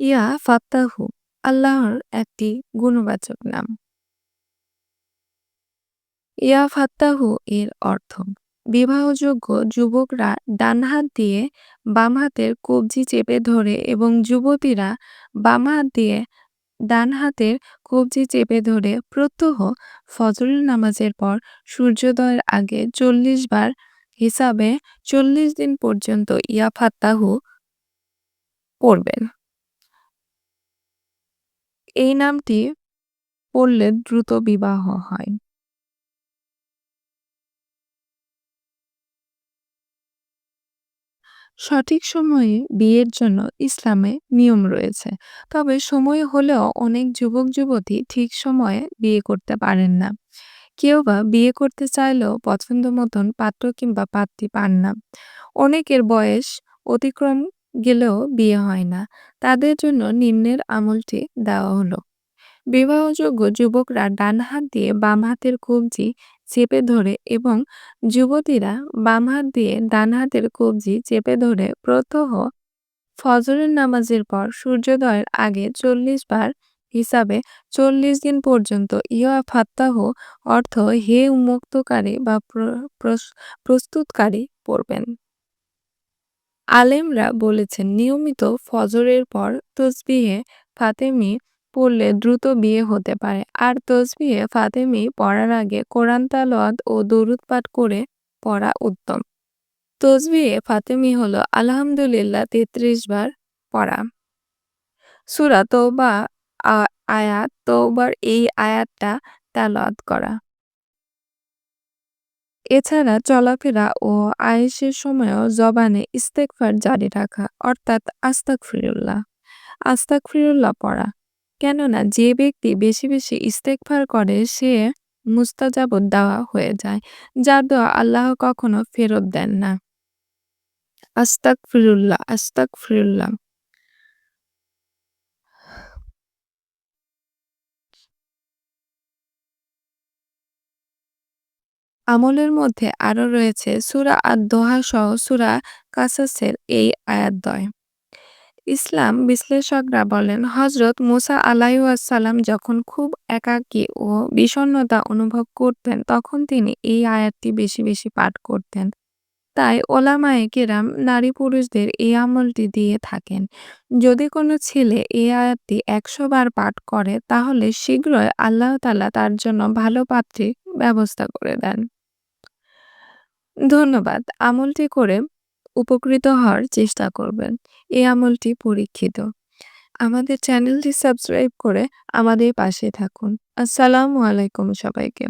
ইয়া ফাত্তাহু, আল্লাহর একটি গুণবাচক নাম। ইয়া ফাত্তাহু এর অর্থ, বিবাহযোগ্য যুবকরা ডান হাত দিয়ে বাম হাতের কবজি চেপে ধরে এবং যুবতীরা বাম হাত দিয়ে ডান হাতের কবজি চেপে ধরে প্রত্যহ ফজরের নামাজের পর সূর্যোদয়ের আগে চল্লিশ বার হিসাবে চল্লিশ দিন পর্যন্ত ইয়া ফাত্তাহু পড়বেন। এই নামটি পড়লে দ্রুত বিবাহ হয়। সঠিক সময়ে বিয়ের জন্য ইসলামে নিয়ম রয়েছে, তবে সময় হলেও অনেক যুবক যুবতী ঠিক সময়ে বিয়ে করতে পারেন না। কেউ বা বিয়ে করতে চাইলেও পছন্দ মতন পাত্র কিংবা পাত্রী পান না। অনেকের বয়স অতিক্রম গেলেও বিয়ে হয় না। তাদের জন্য নিম্নের আমলটি দেওয়া হলো। বিবাহযোগ্য যুবকরা ডান হাত দিয়ে বাম হাতের কবজি চেপে ধরে এবং যুবতীরা বাম হাত দিয়ে ডান হাতের কবজি চেপে ধরে প্রত্যহ ফজরের নামাজের পর সূর্যোদয়ের আগে চল্লিশ বার হিসাবে চল্লিশ দিন পর্যন্ত ইয়া ফাত্তাহ অর্থ হে উন্মুক্তকারী বা প্রস্তুতকারী পড়বেন। আলেমরা বলেছেন, নিয়মিত ফজরের পর তসবিহে ফাতেমি পড়লে দ্রুত বিয়ে হতে পারে। আর তসবিহে ফাতেমি পড়ার আগে কোরআন তালাওয়াত ও দরুদ পাঠ করে পড়া উত্তম। তসবিহে ফাতেমি হল আলহামদুলিল্লাহ তেত্রিশ বার পড়া। সুরা তৌবা আয়াত তৌবার এই আয়াতটা তালাওয়াত করা। এছাড়া চলাফেরা ও আয়েসের সময়ও জবানে ইস্তেকফার জারি রাখা, অর্থাৎ আস্তাক ফিরুল্লাহ আস্তাক ফিরুল্লাহ পড়া। কেননা যে ব্যক্তি বেশি বেশি ইস্তেকফার করে, সে মুস্তাজাবত দেওয়া হয়ে যায়, যার দোয়া আল্লাহ কখনো ফেরত দেন না। আস্তাক ফিরুল্লাহ আস্তাক ফিরুল্লাহ আমলের মধ্যে আরও রয়েছে সুরা আর দোহা সহ সুরা কাসাসের এই আয়াতদ্বয় ইসলাম বিশ্লেষকরা বলেন হজরত মুসা আলাই আলাইসাল্লাম যখন খুব একাকী ও বিষণ্নতা অনুভব করতেন, তখন তিনি এই আয়াতটি বেশি বেশি পাঠ করতেন। তাই ওলামায়ে কেরাম নারী পুরুষদের এই আমলটি দিয়ে থাকেন। যদি কোনো ছেলে এই আয়াতটি একশো বার পাঠ করে, তাহলে শীঘ্রই আল্লাহ তালা তার জন্য ভালো পাত্রী ব্যবস্থা করে দেন। ধন্যবাদ। আমলটি করে উপকৃত হওয়ার চেষ্টা করবেন। এই আমলটি পরীক্ষিত। আমাদের চ্যানেলটি সাবস্ক্রাইব করে আমাদের পাশে থাকুন। আসসালামু আলাইকুম সবাইকে।